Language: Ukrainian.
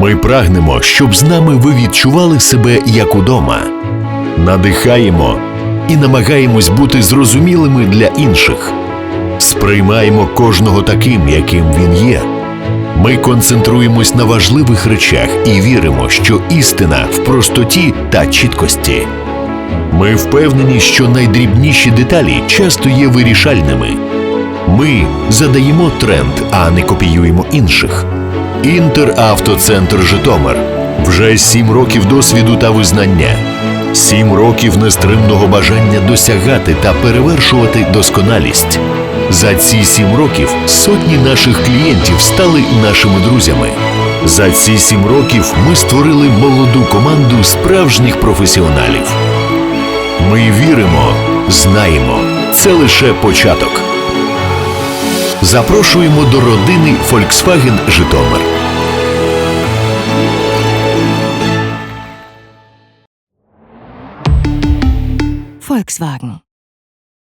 Ми прагнемо, щоб з нами ви відчували себе як удома. Надихаємо і намагаємось бути зрозумілими для інших. Сприймаємо кожного таким, яким він є. Ми концентруємось на важливих речах і віримо, що істина в простоті та чіткості. Ми впевнені, що найдрібніші деталі часто є вирішальними. Ми задаємо тренд, а не копіюємо інших. Інтеравтоцентр Житомир. Вже сім років досвіду та визнання. Сім років нестримного бажання досягати та перевершувати досконалість. За ці сім років сотні наших клієнтів стали нашими друзями. За ці сім років ми створили молоду команду справжніх професіоналів. Ми віримо, знаємо, це лише початок. Запрошуємо до родини Volkswagen Житомир. Volkswagen.